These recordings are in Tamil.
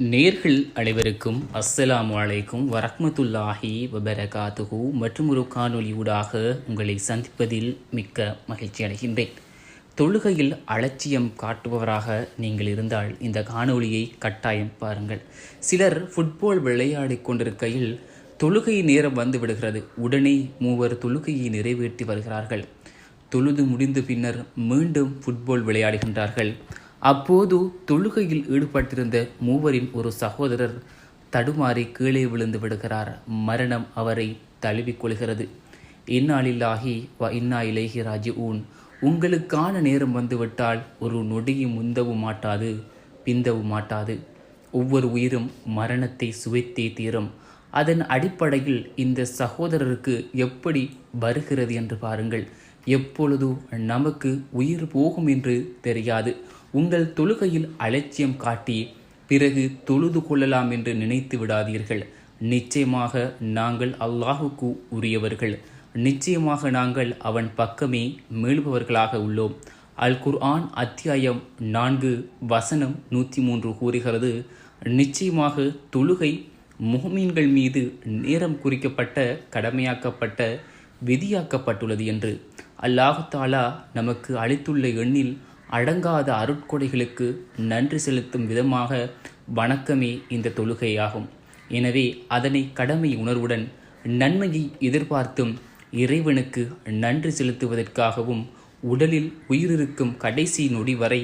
நேர்கள் அனைவருக்கும் அஸ்ஸலாம் வலைக்கும் வரஹ்மத்துல்லாஹி வபரகாத்துஹு மற்றும் ஒரு காணொலியூடாக உங்களை சந்திப்பதில் மிக்க மகிழ்ச்சி அடைகின்றேன். தொழுகையில் அலட்சியம் காட்டுபவராக நீங்கள் இருந்தால் இந்த காணொலியை கட்டாயம் பாருங்கள். சிலர் ஃபுட்பால் விளையாடி கொண்டிருக்கையில் தொழுகை நேரம் வந்து விடுகிறது. உடனே மூவர் தொழுகையை நிறைவேற்றி வருகிறார்கள். தொழுது முடிந்த பின்னர் மீண்டும் ஃபுட்பால் விளையாடுகின்றார்கள். அப்போது தொழுகையில் ஈடுபட்டிருந்த மூவரின் ஒரு சகோதரர் தடுமாறி கீழே விழுந்து விடுகிறார். மரணம் அவரை தழுவிக் கொள்கிறது. இந்நாளில்லாகி வ இன்னா இலேஹி ராஜி ஊன் உங்களுக்கான நேரம் வந்துவிட்டால் ஒரு நொடியும் முந்தவும் மாட்டாது பிந்தவும் மாட்டாது. ஒவ்வொரு உயிரும் மரணத்தை சுவைத்தே தீரும். அதன் அடிப்படையில் இந்த சகோதரருக்கு எப்படி வருகிறது என்று பாருங்கள். எப்பொழுது நமக்கு உயிர் போகும் என்று தெரியாது. உங்கள் தொழுகையில் அலட்சியம் காட்டி பிறகு தொழுது கொள்ளலாம் என்று நினைத்து விடாதீர்கள். நிச்சயமாக நாங்கள் அல்லாஹுக்கு உரியவர்கள். நிச்சயமாக நாங்கள் அவன் பக்கமே மீள்பவர்களாக உள்ளோம். அல் குர்ஆன் அத்தியாயம் நான்கு வசனம் நூற்றி மூன்று கூறுகிறது நிச்சயமாக தொழுகை முகமீன்கள் மீது நேரம் குறிக்கப்பட்ட கடமையாக்கப்பட்ட விதியாக்கப்பட்டுள்ளது என்று. அல்லாஹு தாலா நமக்கு அளித்துள்ள எண்ணில் அடங்காத அருட்கொடைகளுக்கு நன்றி செலுத்தும் விதமாக வணக்கமே இந்த தொழுகையாகும். எனவே அதனை கடமை உணர்வுடன் நன்மையை எதிர்பார்த்தும் இறைவனுக்கு நன்றி செலுத்துவதற்காகவும் உடலில் உயிரிருக்கும் கடைசி நொடி வரை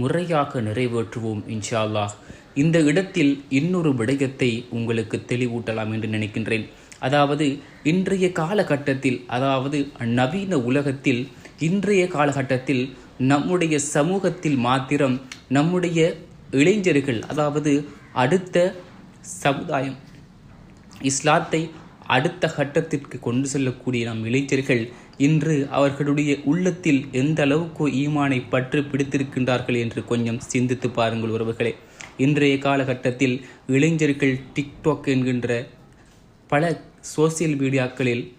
முறையாக நிறைவேற்றுவோம் இன்ஷா அல்லாஹ் இந்த இடத்தில் இன்னொரு விடயத்தை உங்களுக்கு தெளிவூட்டலாம் என்று நினைக்கின்றேன். அதாவது இன்றைய காலகட்டத்தில் அதாவது நவீன உலகத்தில் இன்றைய காலகட்டத்தில் நம்முடைய சமூகத்தில் மாத்திரம் நம்முடைய இளைஞர்கள் அதாவது அடுத்த சமுதாயம் இஸ்லாத்தை அடுத்த கட்டத்திற்கு கொண்டு செல்லக்கூடிய நம் இளைஞர்கள் இன்று அவர்களுடைய உள்ளத்தில் எந்த அளவுக்கு ஈமானை பற்று பிடித்திருக்கின்றார்கள் என்று கொஞ்சம் சிந்தித்து பாருங்கள் உறவுகளே. இன்றைய காலகட்டத்தில் இளைஞர்கள் டிக்டாக் என்கின்ற பல சோசியல் மீடியாக்களில்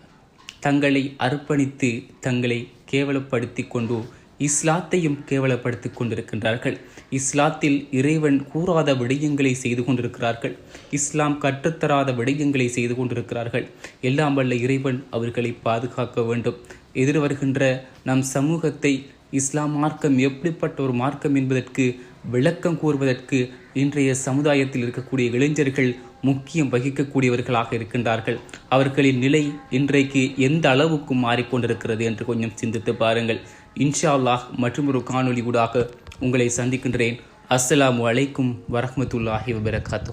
தங்களை அர்ப்பணித்து தங்களை கேவலப்படுத்தி கொண்டு இஸ்லாத்தையும் கேவலப்படுத்திக் கொண்டிருக்கின்றார்கள். இஸ்லாத்தில் இறைவன் கூறாத விடயங்களை செய்து கொண்டிருக்கிறார்கள். இஸ்லாம் கற்றுத்தராத விடயங்களை செய்து கொண்டிருக்கிறார்கள். எல்லாம் வல்ல இறைவன் அவர்களை பாதுகாக்க வேண்டும். எதிர் வருகின்ற நம் சமூகத்தை இஸ்லாம் மார்க்கம் எப்படிப்பட்ட ஒரு மார்க்கம் என்பதற்கு விளக்கம் கூறுவதற்கு இன்றைய சமுதாயத்தில் இருக்கக்கூடிய இளைஞர்கள் முக்கியம் வகிக்கக்கூடியவர்களாக இருக்கின்றார்கள். அவர்களின் நிலை இன்றைக்கு எந்த அளவுக்கு மாறிக்கொண்டிருக்கிறது என்று கொஞ்சம் சிந்தித்து பாருங்கள். இன்ஷா அல்லாஹ் மற்றும் ஒரு காணொலி ஊடாக உங்களை சந்திக்கின்றேன். அஸ்ஸலாமு அலைக்கும் வரஹ்மத்துல்லாஹி வபரகாத்து